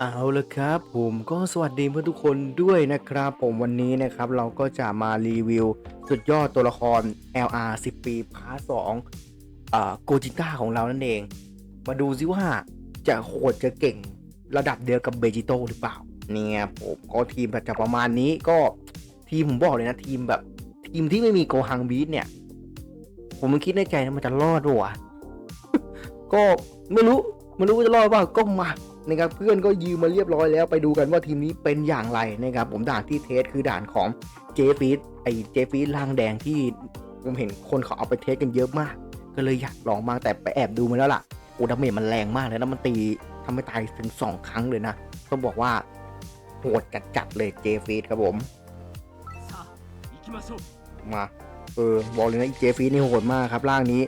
เอาละครับผมก็สวัสดีเพื่อนทุกคนด้วยนะครับ ผมวันนี้นะครับเราก็จะมารีวิวสุดยอดตัวละคร LR 10 ปีพาร์ท2อ่าโกจิต้าของเรานั่นเอง มาดูซิว่าจะโหดจะเก่งระดับเดียวกับเบจิโตหรือเปล่า เนี่ยผมก็ทีมจะประมาณนี้ก็ทีมผมบอกเลยนะทีมแบบ ทีมที่ไม่มีโกฮังบีทเนี่ย ผมมันคิดในใจนะมันจะรอดปะวะก็ไม่รู้ไม่รู้ว่าจะรอดเปล่าก็มา นะครับเพื่อนก็ยืมมาเรียบร้อยแล้วไปดูกันว่าทีมนี้เป็นอย่างไรนะครับผมด่านที่เทสคือด่านของเจฟีสไอเจฟีสล่างแดงที่ผมเห็นคนเขาเอาไปเทสกันเยอะมาก ก็เลยอยากลองมากแต่ไปแอบดูมาแล้วล่ะโอ้ดาเมจมันแรงมากเลยนะมันตีทำให้ตายถึง 2 ครั้งเลยนะ ต้องบอกว่าโหดจัดจัดเลยเจฟีสครับผม มาเออบอกเลยนะเจฟีดนี่โหดมากครับล่างนี้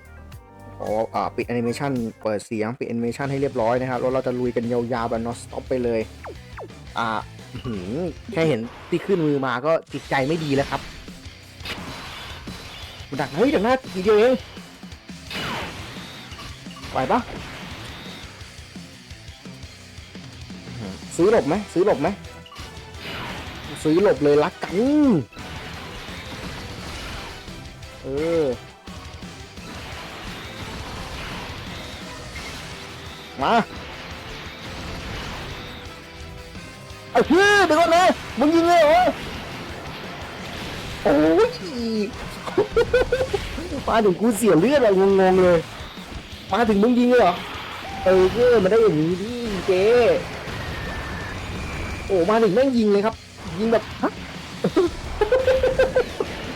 ขออปิดแอนิเมชันเปิดเสียงปิดแอนิเมชันให้เรียบร้อยนะครับแล้วเราจะลุยกันยาวๆแบบนอสต็อปไปเลย อ่าแค่เห็นที่ขึ้นมือมาก็จิตใจไม่ดีแล้วครับดักเฮ้ยดักหน้าทีเดียวเองไหวปะซื้อหลบไหมซื้อหลบไหมซื้อหลบเลยรักกัน เออ มาไอ้พี่เดี๋ยวก่อนนะมึงยิงเลยเหรอโอ้ยมาถึงกูเสียเลือดอะไรงงๆเลย มาถึงมึงยิงเลยเหรอเออเออมันได้อย่างนี้ดิเจ๊โอ้มาถึงแม่งยิงเลยครับ ยิงแบบฮะ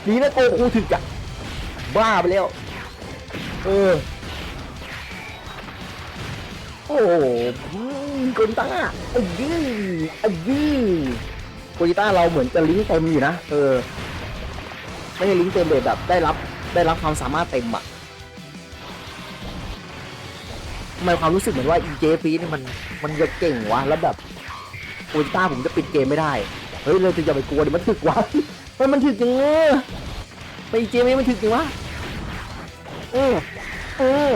ดีนะโกคูถึกอะบ้าไปแล้ว เออ อ้โหโกจิต้าอ้ยี่ไอ้ยี่โกจิต้าเราเหมือนจะลิงก์เต็มอยู่นะ เออ ไม่ใช่ลิงก์เต็มเลยแบบได้รับได้รับความสามารถเต็มอะทำไมความรู้สึกเหมือนว่าอีเจฟีนี่มันมันจะเก่งวะ แล้วแบบโกจิต้าผมจะปิดเกมไม่ได้ เฮ้ยเลยจะอย่าไปกลัวดี๋ยวมันถึกวะเฮ้ยมันถึกจังเลยไปเจมมันถึกจริงวะเออเออ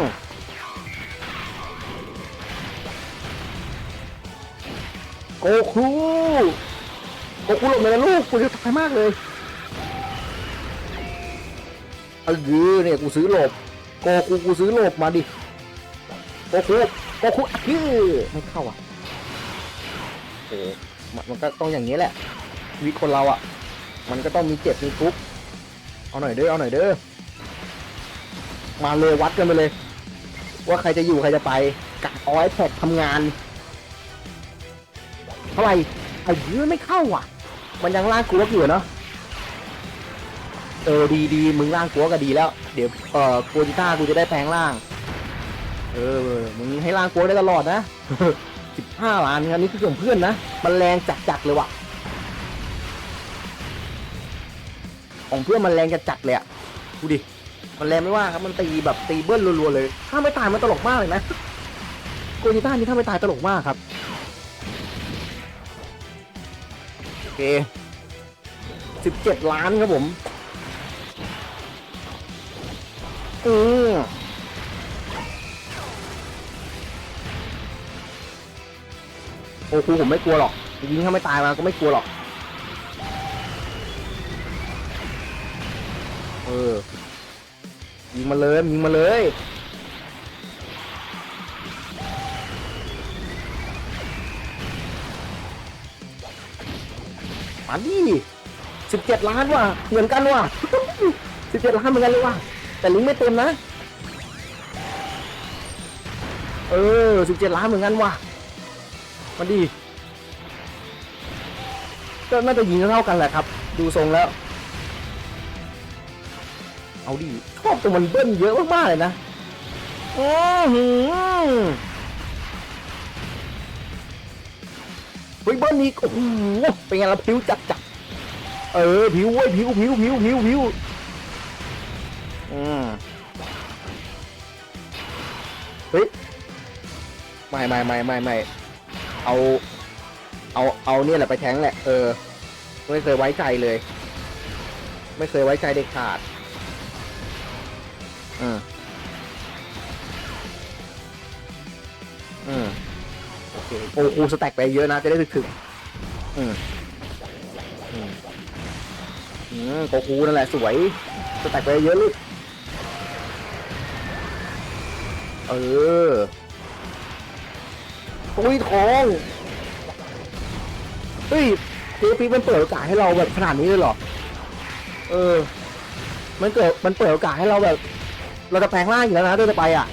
กคูโกคูหลบเลยนะลูกกูจะตายมากเลยเออเนี่ยกูซื้อหลบโกคูกูซื้อหลบมาดิโกคูโกคูอะคือไม่เข้าอะโอ้มันก็ต้องอย่างนี้แหละชีวิตคนเราอะ มันก็ต้องมีเจ็บมีทุกข์เอาหน่อยเด้อเอาหน่อยเด้อมาเลยวัดกันไปเลย ว่าใครจะอยู่ใครจะไปกักเอาไว้แท็กทำงาน เท่าไหร่ไอ้ยื้อไม่เข้าอะ มันยังล่างกลัวอยู่เนาะเออดีดีมึงล่างกลัวก็ดีแล้ว เดี๋ยวเอ่อโกจิต้ากูจะได้แปลงร่าง เออมึงให้ล่างกลัวได้ตลอดนะสิบห้าล้านอันนี้คือของเพื่อนนะมันแรงจัดๆเลยว่ะ ของเพื่อนมันแรงจะจัดเลยอะดูดิมันแรงไม่ว่าครับมันตีแบบตีเบิ้ลรัวๆเลย ถ้าไม่ตายมันตลกมากเลยนะโกจิต้านี่ถ้าไม่ตายตลกมากครับ เคสิบเจ็ดล้านครับผมอือโอ้คูผมไม่กลัวหรอกยิงถ้าไม่ตายมาก็ไม่กลัวหรอก เออ ยิงมาเลยยิงมาเลย มาดิสิบเจ็ดล้านว่ะเหมือนกันว่ะสิบเจ็ดล้านเหมือนกันเลยว่ะแต่ลิงไม่เต็มนะ เออสิบเจ็ดล้านเหมือนกันว่ะมาดิก็น่าจะยิงเท่ากันแหละครับ ดูทรงแล้ว เอาดิชอบตัวมันเบิ้ลเยอะมากๆเลยนะ อือหือ เฮ้ยเบิ้ลนี่โอ้โหเป็นไงล่ะผิวจัดจัดเออผิวเว้ยผิวผิวผิวผิวผิวอืมเฮ้ยไม่ไม่ไม่ไม่ไม่เอา เอาเอาเนี่ยแหละไปแทงแหละ เออ ไม่เคยไว้ใจเลย ไม่เคยไว้ใจเด็ดขาด อืม โอ้โหสแต็กไปเยอะนะ จะได้ถึกๆอืมอืมอืมโกคูนั่นแหละสวยสแต็กไปเยอะลูกเออตุ้ยทองเฮ้ยเจพีมันเปิดโอกาสให้เราแบบขนาดนี้เลยเหรอ เออ มันเกิดมันเปิดโอกาสให้เราแบบ เราจะแปลงร่างอยู่แล้วนะด้วยจะไปอะ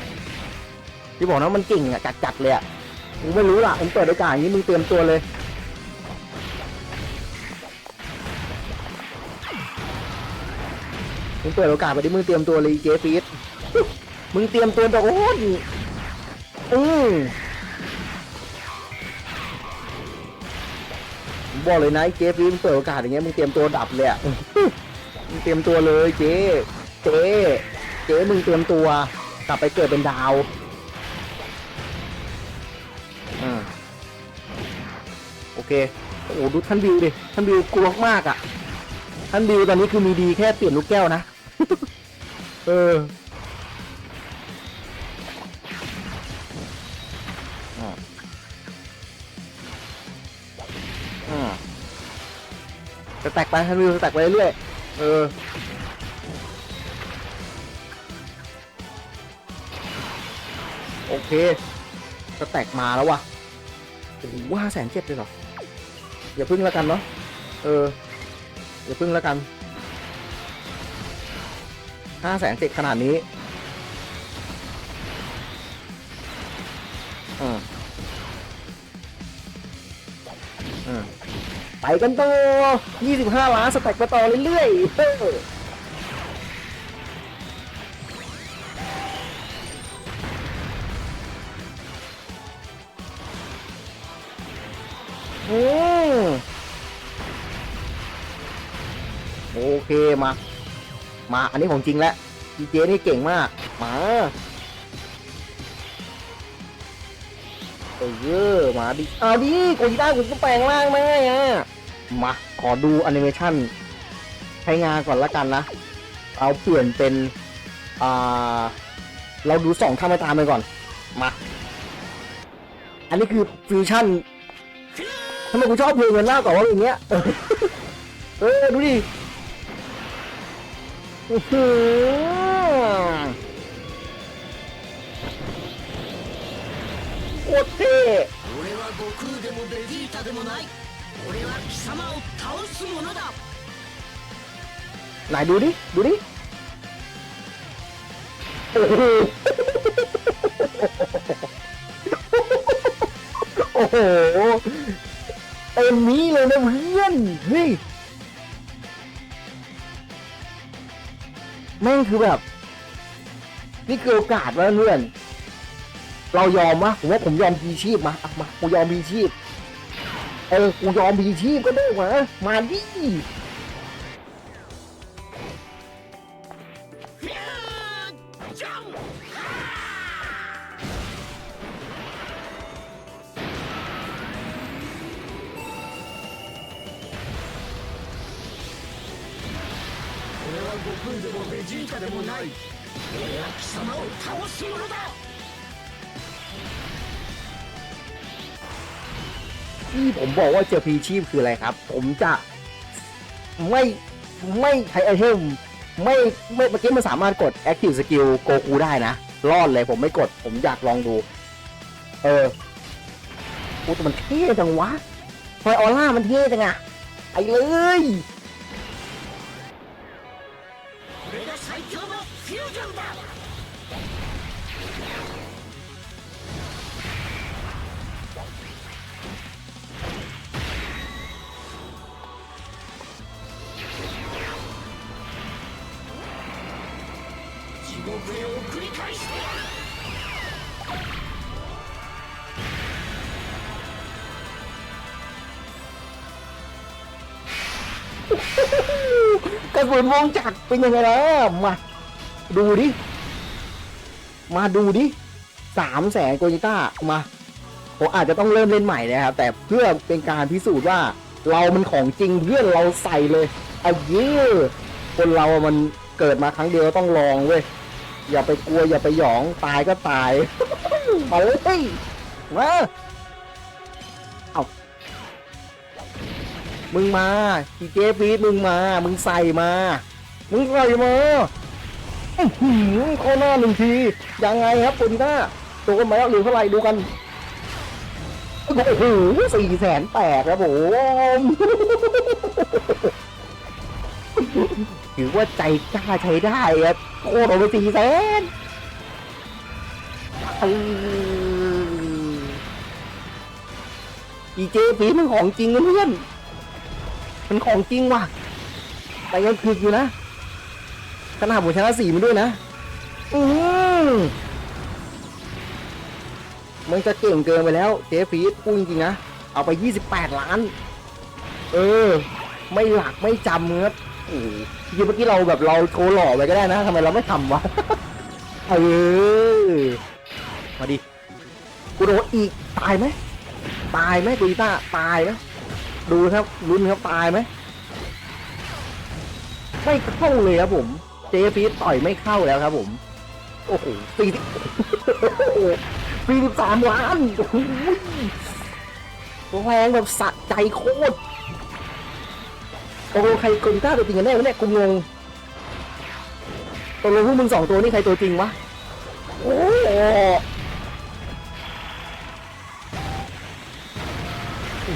ที่บอกนะมันเก่งอะจัดๆเลยอะ มึงไม่รู้ล่ะผมเปิดโอกาสอย่างนี้มึงเตรียมตัวเลย มึงเปิดโอกาสไปดิมึงเตรียมตัวเลยเจฟีดมึงเตรียมตัวโดนอืมผมบอกเลยนะเจฟีดมึงเปิดโอกาสอย่างเงี้ยมึงเตรียมตัวดับเลยอะมึงเตรียมตัวเลยเจเจเจมึงเตรียมตัว กลับไปเกิดเป็นดาว เคโอ้โหดูท่านบิวดิท่านบิวกลัวมากอะ ท่านบิวตอนนี้คือมีดีแค่เปลี่ยนลูกแก้วนะ เออจะแตกไปท่านบิวจะแตกไปเรื่อยเออโอเคสแตกมาแล้ววะโอ้โหห้าแสนเจ็ดเลยเหรอ อย่าพึ่งแล้วกันเนาะเออ อย่าพึ่งแล้วกันห้าแสนเจ็ดขนาดนี้อืมอืมไปกันต่อยี่สิบห้าล้านสแต็กไปต่อเรื่อยๆ เคมา มาอันนี้ของจริงแล้วดีเจนี่เก่งมาก มาเออมาดิเอาดิกูได้กูก็แปลงร่างแม่อะมาขอดูแอนิเมชันใช้งานก่อนละกันนะ เอาเปลี่ยนเป็น อ่า เราดูสองท่าไปตามไปก่อน มา อันนี้คือฟิวชั่นทำไมกูชอบเพลงมันมากกว่าว่าอย่างเงี้ย เออ ดูดิ อื้อหือโคตรเท่ 俺は悟空でもベジータでもない俺は貴様を倒す者だ ไหนดูดิ ดูดิ โอ้โห โอ้โหเต็มนี้เลยนะเพื่อนเ แม่งคือแบบ นี่คือโอกาสวะเพื่อน เรายอมมะผมว่าผมยอมมีชีพมาอะมากูยอมมีชีพ เออ กูยอมมีชีพก็ได้วะมาดิ ที่ผมบอกว่าเจอพีชีพคืออะไรครับ ผมจะไม่ไม่ใช้ไอเทมไม่ไม่เมื่อกี้มันสามารถกด Active Skill โกคูได้นะ รอดเลยผมไม่กดผมอยากลองดู เออโอ้แต่มันเท่จังวะไฟออร่ามันเท่จังอะไอเลย กระสุนวงจักรเป็นยังไงล่ะมาดูดิ มาดูดิสามแสนโกจิต้ามาผมอาจจะต้องเริ่มเล่นใหม่นะครับ แต่เพื่อเป็นการพิสูจน์ว่า เรามันของจริงเพื่อนเราใส่เลยเอาเยี่คนเราอะมันเกิดมาครั้งเดียวต้องลองเว้ยอย่าไปกลัวอย่าไปหยองตายก็ตาย มาเลยมา มึงมาทีเจฟีดมึงมา มึงใส่มา มึงใส่มาอื้อหือเข้าหน้าหนึ่งที ยังไงครับปุนต้าตัวกันมาแล้วหรือเท่าไหร่ดูกันโอ้โหสี่แสนแปดครับผมถือว่าใจกล้าใช้ได้ครับโคตรเอาไปสี่แสนอีเจปีมันของจริงนะเพื่อน มันของจริงว่ะ แต่ยังถึกอยู่นะขนาดผมชนะสี่มันด้วยนะ อือมันจะเก่งเกินไปแล้วเจฟีดพูดจริงๆนะ เอาไป 28 ล้าน เออ ไม่หลักไม่จำครับโอ้โหจริงๆเมื่อกี้เราแบบเราโชว์หล่อไปก็ได้นะทำไมเราไม่ทำวะ เออ มาดิกูโดนอีก ตายไหม ตายไหมกูอีต้า ตายไหม ดูครับลุ้นครับตายไหมไม่เข้าเลยครับผม เจฟีต่อยไม่เข้าแล้วครับผม โอ้โหสี่สี่สิบสามล้านแรงแบบสะใจโคตรตกลงใครคนต้าตัวจริงกันแน่วะเนี่ยกูงงตกลงพวกมึงสองตัวนี่ใครตัวจริงวะ โอ้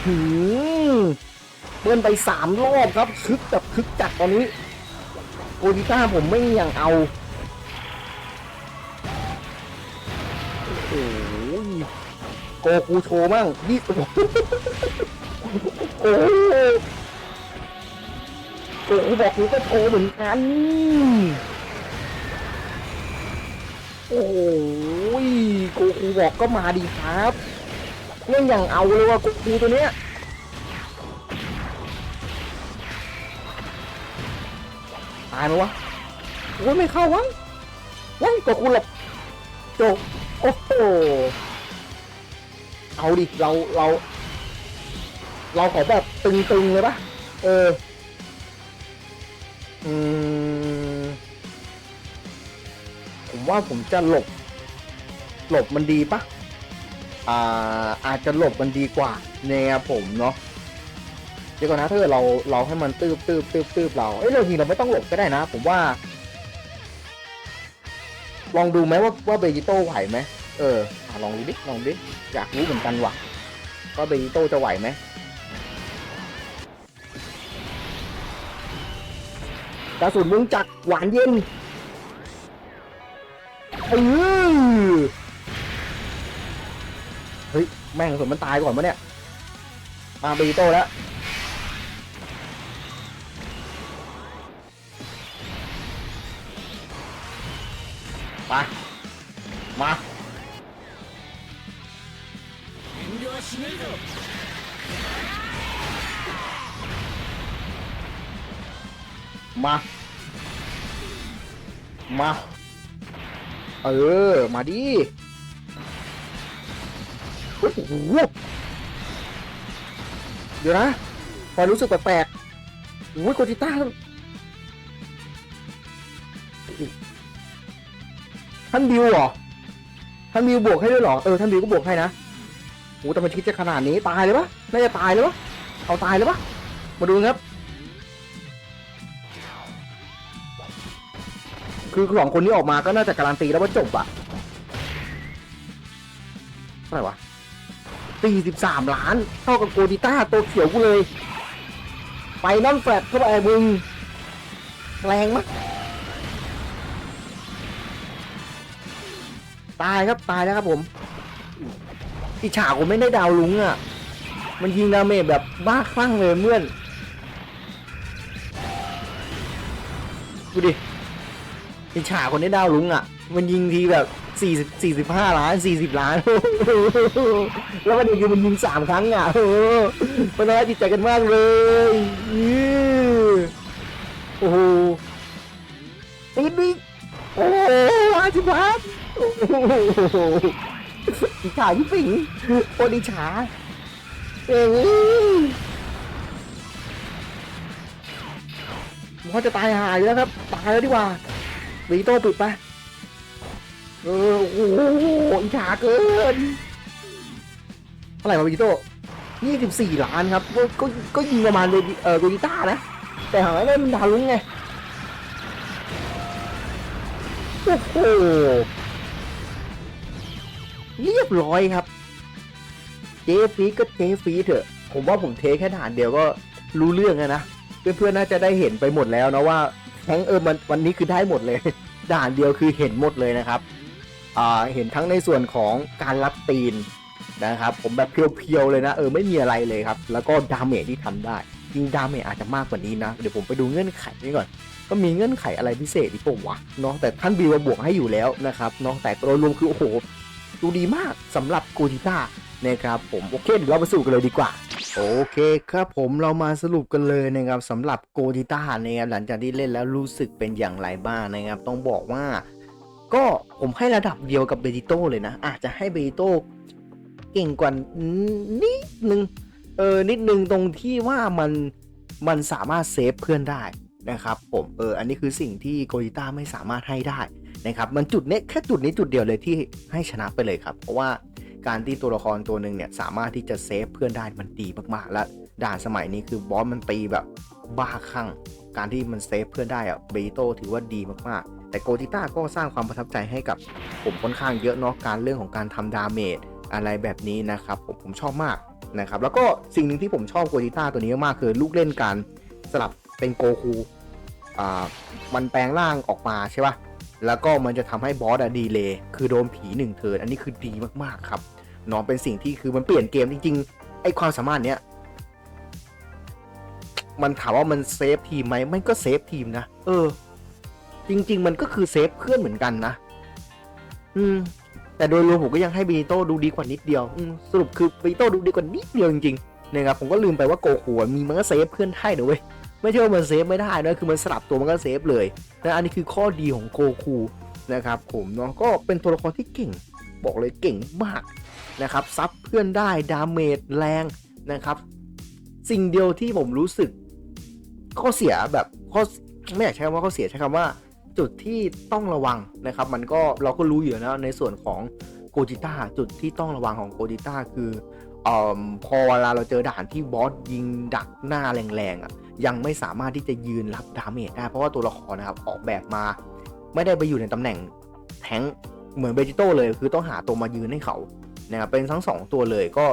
หอื้อหือเบิ้ลไปสามรอบครับคึกแบบคึกจัดตอนนี้โอดิต้าผมไม่อย่างเอาโอ้ยโกกูโชมั่งนี่โอ้โอ้โหโกกูบอกกูก็โชเหมือนกัน โอ้ยโกกูบอกก็มาดีครับ เล่นอย่างเอาเลยว่ะโกกูตัวเนี้ยตายไหมวะโอ้ยไม่เข้าวะว้ายโกกูหลบจบโอ้โหเอาดิเราเรา เราขอแบบตึงๆเลยปะเออ อืม ผมว่าผมจะหลบ หลบมันดีปะ อ่าอาจจะหลบมันดีกว่าแนวผมเนาะเดี๋ยวก่อนนะถ้าเกิดเราเราให้มันตืบตืบตืบตืบเราเอ้ยเราทีเราไม่ต้องหลบก็ได้นะ ผมว่า ลองดูไหมว่าว่าเบจิโต้ไหวไหมเอออลองดูดิลองดิอยากรู้เหมือนกันว่ะว่าเบจิโต้จะไหวไหมกระสุนมุงจักหวานเย็นเออ แม่งสุดมันตายก่อนวะเนี่ยมาบีโต้แล้วมามามา มา เออ มาดิ โอ้โหเดี๋ยวนะพอรู้สึกแปลกๆโอ้ยโกจิต้าท่านบิวเหรอ ท่านบิวบวกให้ด้วยเหรอ เออ ท่านบิวก็บวกให้นะโอ้แต่มันคิดจะขนาดนี้ ตายเลยปะน่าจะตายเลยปะเอาตายเลยปะมาดูครับ คือสองคนนี้ออกมาก็น่าจะการันตีแล้วว่าจบอะเท่าไรวะ สี่สิบสามล้าน เท่ากับโกดิต้าตัวเขียวกูเลย ไปน้ำแฟลตเข้าไปมึง แรงมากตายครับตายแล้วครับผม อีฉาผมไม่ได้ดาวลุงอะมันยิงดาเมจแบบบ้าคลั่งเลยเมื่อนดูดิไอฉาคนนี้ดาวลุงอะ มันยิงทีแบบ สี่สิบสี่สิบห้าล้านสี่สิบล้าน แล้วมันคือมันยิงสามครั้งอะโอ้มันน่าจิตใจกันมากเลยโอ้โหอีกนิดโอ้โหห้าสิบล้านโอ้โหอีฉายี่ปิงโอดิฉาเอ้ยผมว่าจะตายหายแล้วครับ ตายแล้วดีกว่าวีโต้ปิดไป เออโอ้โหอิจฉาเกินเท่าไหร่มาวีโต้24ล้านครับ ก็ก็ก็ยิงประมาณเลยเออโกจิต้านะ แต่หางได้มันดาวลุ้งไงโอ้โหเรียบร้อยครับ เจฟีก็เจฟีเถอะ ผมว่าผมเทแค่ด่านเดียวก็รู้เรื่องแล้วนะ เพื่อนๆน่าจะได้เห็นไปหมดแล้วนะว่าแทงเออมันวันนี้คือได้หมดเลย ด่านเดียวคือเห็นหมดเลยนะครับ เห็นทั้งในส่วนของการรับตีนนะครับผมแบบเพียวๆเลยนะเออไม่มีอะไรเลยครับ แล้วก็ดาเมจที่ทำได้จริงดาเมจอาจจะมากกว่านี้นะ เดี๋ยวผมไปดูเงื่อนไขนี้ก่อน ก็มีเงื่อนไขอะไรพิเศษอีกปะวะเนาะแต่ท่านบิวมาบวกให้อยู่แล้วนะครับเนาะแต่โดยรวมคือโอ้โหดูดีมากสำหรับกูจิต้านะครับผมโอเคเดี๋ยวเราไปสรุปกันเลยดีกว่า โอเคครับผมเรามาสรุปกันเลยนะครับสำหรับโกจิต้านะครับหลังจากที่เล่นแล้วรู้สึกเป็นอย่างไรบ้างนะครับต้องบอกว่า ก็ผมให้ระดับเดียวกับเบจิโต้เลยนะ อาจจะให้เบจิโต้เก่งกว่านิดนึง เออ นิดนึงตรงที่ว่ามันมันสามารถเซฟเพื่อนได้นะครับผม เออ อันนี้คือสิ่งที่โกจิต้าไม่สามารถให้ได้นะครับ มันจุดเนี้ยแค่จุดนี้จุดเดียวเลยที่ให้ชนะไปเลยครับ เพราะว่าการที่ตัวละครตัวหนึ่งเนี่ยสามารถที่จะเซฟเพื่อนได้มันดีมากๆ และด่านสมัยนี้คือบอสมันตีแบบบ้าคลั่ง การที่มันเซฟเพื่อนได้อะเบจิโต้ถือว่าดีมากๆ แต่โกจิต้าก็สร้างความประทับใจให้กับผมค่อนข้างเยอะเนาะการเรื่องของการทำดาเมจอะไรแบบนี้นะครับผมผมชอบมากนะครับแล้วก็สิ่งหนึ่งที่ผมชอบโกจิต้าตัวนี้มากคือลูกเล่นการสลับเป็นโกคูอ่ามันแปลงร่างออกมาใช่ปะแล้วก็มันจะทำให้บอสอะดีเลยคือโดนผีหนึ่งเทิร์นอันนี้คือดีมากๆครับเนาะเป็นสิ่งที่คือมันเปลี่ยนเกมจริงๆไอความสามารถเนี้ยมันถามว่ามันเซฟทีมไหมมันก็เซฟทีมนะ เออ จริง ๆ มันก็คือเซฟเพื่อนเหมือนกันนะ อืม แต่โดยรวมผมก็ยังให้บีโต้ดูดีกว่านิดเดียวสรุปคือบีโต้ดูดีกว่านิดเดียวจริงๆนะครับผมก็ลืมไปว่าโกคูอะมีมันก็เซฟเพื่อนได้นะเว้ยไม่ใช่ว่ามันเซฟไม่ได้นะคือมันสลับตัวมันก็เซฟเลยนะอันนี้คือข้อดีของโกคูนะครับผมเนาะก็เป็นตัวละครที่เก่ง บอกเลยเก่งมากนะครับซับเพื่อนได้ดาเมจแรงนะครับ สิ่งเดียวที่ผมรู้สึกข้อเสียแบบข้อไม่อยากใช้คำว่าข้อเสียใช้คำว่า จุดที่ต้องระวังนะครับ มันก็เราก็รู้อยู่แล้วในส่วนของโกจิต้าจุดที่ต้องระวังของโกจิต้าคืออพอเวลาเราเจอด่านที่บอสยิงดักหน้าแรงๆอะยังไม่สามารถที่จะยืนรับดาเมจได้เพราะว่าตัวละครนะครับออกแบบมา ไม่ได้ไปอยู่ในตำแหน่งแทงเหมือนเบจิโต้เลยคือต้องหาตัวมายืนให้เขานะครับเป็นทั้งสองตัวเลยก็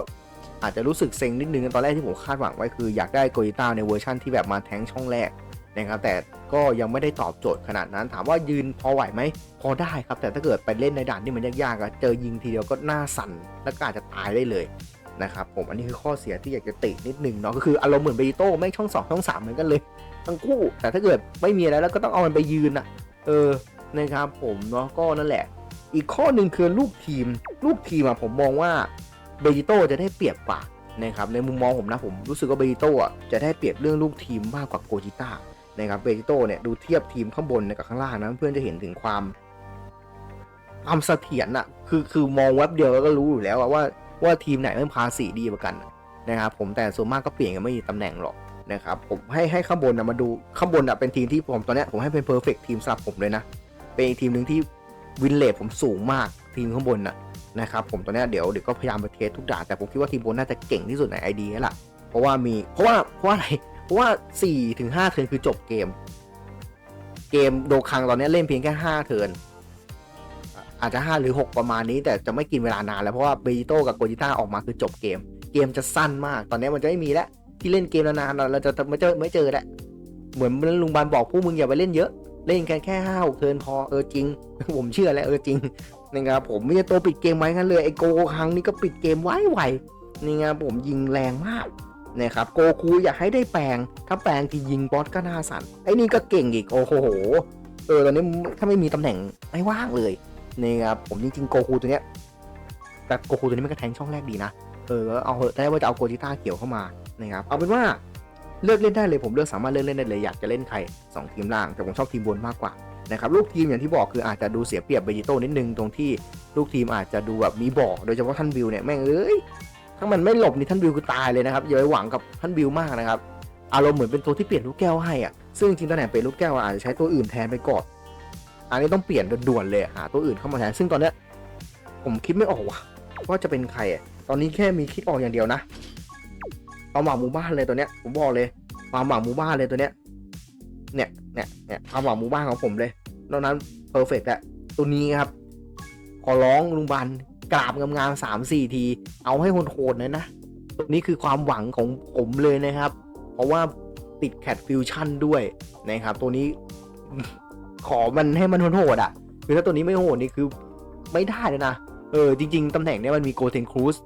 อาจจะรู้สึกเซ็งนิดนึงตอนแรกที่ผมคาดหวังไว้คืออยากได้โก i ต้าในเวอร์ชั่นที่แบบมาแทงช่องแรก นะครับแต่ก็ยังไม่ได้ตอบโจทย์ขนาดนั้น ถามว่ายืนพอไหวไหมพอได้ครับ แต่ถ้าเกิดไปเล่นในด่านที่มันยากๆอะเจอยิงทีเดียวก็หน้าสั่นแล้วก็อาจจะตายได้เลยนะครับผมอันนี้คือข้อเสียที่อยากจะตินิดนึงเนาะก็คืออารมณ์เหมือนเบโต้ไม่ช่องสองช่องสามเหมือนกันเลย ทั้งคู่ แต่ถ้าเกิดไม่มีอะไรแล้วก็ต้องเอามันไปยืนอะเออนะครับผมเนาะก็นั่นแหละ อีกข้อหนึ่งคือลูกทีม ลูกทีมอะผมมองว่าเบจิโต้จะได้เปรียบกว่านะครับในมุมมองผมนะผมรู้สึกว่าเบจิโต้อะจะได้เปรียบเรื่องลูกทีมมากกว่าโกจิต้า นะครับเบจิโต้เนี่ยดูเทียบทีมข้างบนกับข้างล่างนะเพื่อนจะเห็นถึงความความเสถียรอะคือคือมองแว็บเดียวก็รู้อยู่แล้วว่าว่าทีมไหนมันพาสีดีกว่ากันนะครับผมแต่ส่วนมากก็เปลี่ยนกันไม่มีตำแหน่งหรอกนะครับผมให้ให้ข้างบนนะมาดูข้างบนอะเป็นทีมที่ผมตอนเนี้ยผมให้เป็นเพอร์เฟกทีมสำหรับผมเลยนะ เป็นทีมหนึ่งที่วินเลทผมสูงมากทีมข้างบนนะนะครับผมตอนเนี้ยเดี๋ยวเดี๋ยวก็พยายามไปเทสทุกด่านแต่ผมคิดว่าทีมบนน่าจะเก่งที่สุดในไอเดีแล้วล่ะเพราะว่ามีเพราะว่าเพราะว่าอะไร เพราะว่า4ถึง5เทิร์นคือจบเกม เกมโดคังตอนนี้เล่นเพียงแค่ 5 เทิร์นอาจจะ 5 หรือ 6 ประมาณนี้ แต่จะไม่กินเวลานานแล้วเพราะว่าเบจิโต้กับโกจิต้าออกมาคือจบเกม เกมจะสั้นมาก ตอนนี้มันจะไม่มีแล้วที่เล่นเกมนานๆเราจะไม่เจอไม่เจอแล้วเหมือนลุงบานบอกพวกมึงอย่าไปเล่นเยอะ เล่นกันแค่ห้าหกเทินพอเออจริง ผมเชื่อแล้วเออจริงนะครับผมไม่ใช่ตัวปิดเกมไว้งั้นเลยไอโกครั้งนี้ก็ปิดเกมไว้ไวนี่ไงผมยิงแรงมาก นะครับโกคูอยากให้ได้แปลง ถ้าแปลงที่ยิงบอสก็น่าสั่นไอ้นี่ก็เก่งอีกโอ้โหเออตอนนี้ถ้าไม่มีตำแหน่งไม่ว่างเลยนี่ครับผมจริงๆโกคูตัวเนี้ยแต่โกคูตัวนี้มันก็แทงช่องแรกดีนะเออเอาเอะได้ว่าจะเอาโกจิต้าเกี่ยวเข้ามานะครับเอาเป็นว่าเลือกเล่นได้เลยผมเลือกสามารถเลือกเล่นได้เลยอยากจะเล่นใครสองทีมล่าง แต่ผมชอบทีมบนมากกว่านะครับลูกทีมอย่างที่บอกคืออาจจะดูเสียเปรียบเบจิโต้นิดนึงตรงที่ลูกทีมอาจจะดูแบบมีบอกโดยเฉพาะท่านบิวเนี่ยแม่งเอ้ย ถ้ามันไม่หลบนี่ท่านบิวคือตายเลยนะครับอย่าไปหวังกับท่านบิวมากนะครับอารมณ์เหมือนเป็นตัวที่เปลี่ยนลูกแก้วให้อะซึ่งจริงตำแหน่งเป็นลูกแก้วอาจจะใช้ตัวอื่นแทนไปก่อนอันนี้ต้องเปลี่ยนด่วนเลยหาตัวอื่นเข้ามาแทนซึ่งตอนเนี้ยผมคิดไม่ออกว่ะว่าจะเป็นใครอะตอนนี้แค่มีคิดออกอย่างเดียวนะความหวังหมู่บ้านเลยตัวเนี้ยผมบอกเลยความหวังหมู่บ้านเลยตัวเนี้ยเนี่ยเนี่ยเนี่ยความหวังหมู่บ้านของผมเลยนอกนั้นเพอร์เฟกต์แหละตัวนี้ครับขอร้องลุงบัน กราบงามๆสามสี่ที เอาให้โหดๆเลยนะตัวนี้คือความหวังของผมเลยนะครับ เพราะว่าติดแคทฟิวชั่นด้วยนะครับ ตัวนี้ขอมันให้มันโหดๆอะคือถ้าตัวนี้ไม่โหดนี่คือไม่ได้เลยนะ เออจริง ๆ ตำแหน่งเนี้ยมันมีโกเทนครูส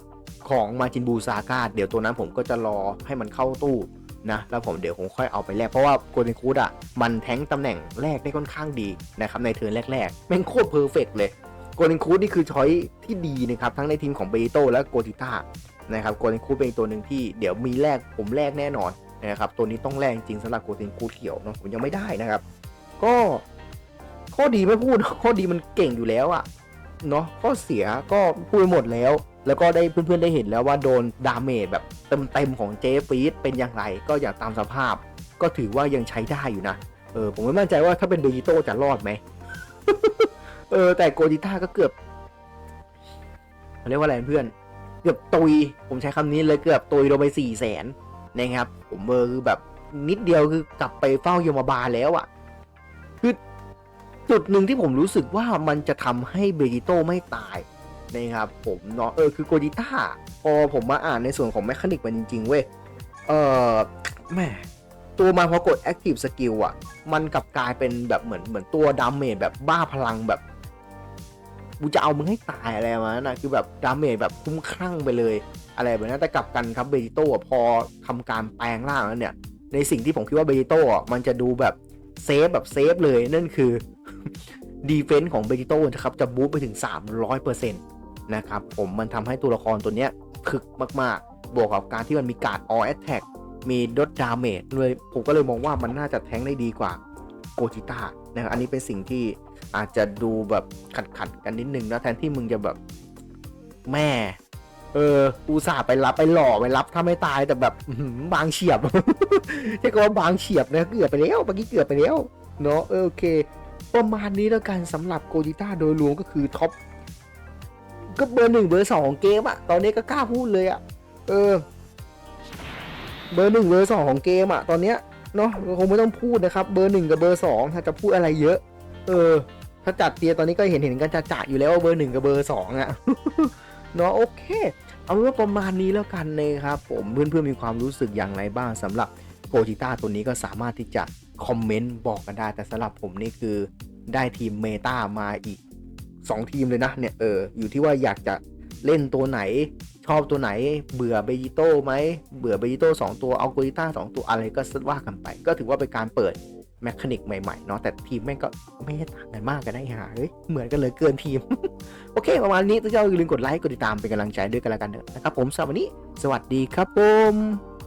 ของมาจินบูซาก้าเดี๋ยวตัวนั้นผมก็จะรอให้มันเข้าตู้นะแล้วผมเดี๋ยวผมค่อยเอาไปแลกเพราะว่าโกเทนครูสอะมันแทงตำแหน่งแรกได้ค่อนข้างดีนะครับในเทิร์นแรกๆแม่งโคตรเพอร์เฟกเลย โกเทนคูสนี่คือช้อยที่ดีนะครับ ทั้งในทีมของเบโตและโกติต้านะครับโกเทนคูสเป็นตัวหนึ่งที่เดี๋ยวมีแลกผมแลกแน่นอนนะครับตัวนี้ต้องแลกจริงสำหรับโกเทนคูสเขียวเนาะผมยังไม่ได้นะครับ ก็ข้อดีไม่พูดข้อดีมันเก่งอยู่แล้วอะเนาะข้อเสียก็พูดหมดแล้ว แล้วก็ได้เพื่อนๆได้เห็นแล้วว่าโดนดาเมจแบบเต็มๆของเจฟีดเป็นอย่างไรก็อย่างตามสภาพ ก็ถือว่ายังใช้ได้อยู่นะเออผมไม่มั่นใจว่าถ้าเป็นเดจิโตจะรอดไหม เออแต่โกดิต้าก็เกือบเขาเรียกว่าอะไรเพื่อน เกือบตุย ผมใช้คำนี้เลยเกือบตุยโดนไปสี่แสนนะครับ ผมเออคือแบบนิดเดียวคือกลับไปเฝ้ายมบาลแล้วอะ่ะ คือจุดหนึ่งที่ผมรู้สึกว่ามันจะทำให้เบจิโตไม่ตายนะครับผมเนาะเออคือโกดิต้าพอผมมาอ่านในส่วนของแมคานิกมันจริง ๆ เว้ย เออแม่ตัวมันพอกด Active Skill อะ มันกลับกลายเป็นแบบเหมือนเหมือนตัวดาเมจแบบบ้าพลังแบบ กูจะเอามึงให้ตายอะไรมานะคือแบบดาเมจแบบคุ้มคลั่งไปเลยอะไรแบบนั้นแต่กลับกันครับเบจิโต้พอทำการแปลงร่างแล้วเนี่ย ในสิ่งที่ผมคิดว่าเบจิโต้มันจะดูแบบเซฟแบบเซฟเลยนั่นคือดีเฟนส์ของเบจิโต้นะครับจะบู๊ไปถึง 300%นะครับผมมันทำให้ตัวละครตัวเนี้ยถึกมากๆ บวกกับการที่มันมีการ all attack มีดดดาเมจเลยผมก็เลยมองว่ามันน่าจะแทงได้ดีกว่าโกจิต้านะครับอันนี้เป็นสิ่งที่ อาจจะดูแบบขัดขัดกันนิดนึงนะแทนที่มึงจะแบบแม่ เอออุตส่าห์ไปรับไปหล่อไปรับถ้าไม่ตายแต่แบบบางเฉียบใช่ก็ว่าบางเฉียบนะเกือบไปแล้วเมื่อกี้เกือบไปแล้วเนาะเออโอเค ประมาณนี้แล้วกันสำหรับโกจิต้าโดยรวมก็คือท็อปก็เบอร์หนึ่งเบอร์สองของเกมอะตอนนี้ก็กล้าพูดเลยอะเออ เบอร์หนึ่งเบอร์สองของเกมอะตอนเนี้ยเนาะคงไม่ต้องพูดนะครับ เบอร์หนึ่งกับเบอร์สองถ้าจะพูดอะไรเยอะ เออ ถ้าจัดเตียตอนนี้ก็เห็นเห็นกันจะจะอยู่แล้วว่าเบอร์หนึ่งกับเบอร์สองอะเนาะโอเค เอาว่าประมาณนี้แล้วกันนะครับผมเพื่อนๆมีความรู้สึกอย่างไรบ้างสำหรับโกจิต้าตัวนี้ก็สามารถที่จะคอมเมนต์บอกกันได้แต่สำหรับผมนี่คือได้ทีมเมตามาอีก 2 ทีมเลยนะเนี่ยเอออยู่ที่ว่าอยากจะเล่นตัวไหน ชอบตัวไหน เบื่อเบจิโต้ไหมเบื่อเบจิโต้สองตัวเอาโกจิต้าสองตัวอะไรก็ว่ากันไป ก็ถือว่าเป็นการเปิด แมคานิกใหม่ๆเนาะแต่ทีมแม่งก็ไม่ได้ต่างกันมากกันได้หาเฮ้ยเหมือนกันเลยเกินทีม โอเค ประมาณนี้ทุกท่านอย่าลืมกดไลค์กดติดตามเป็นกำลังใจด้วยกันแล้วกันนะครับผมสำหรับวันนี้ สวัสดีครับผม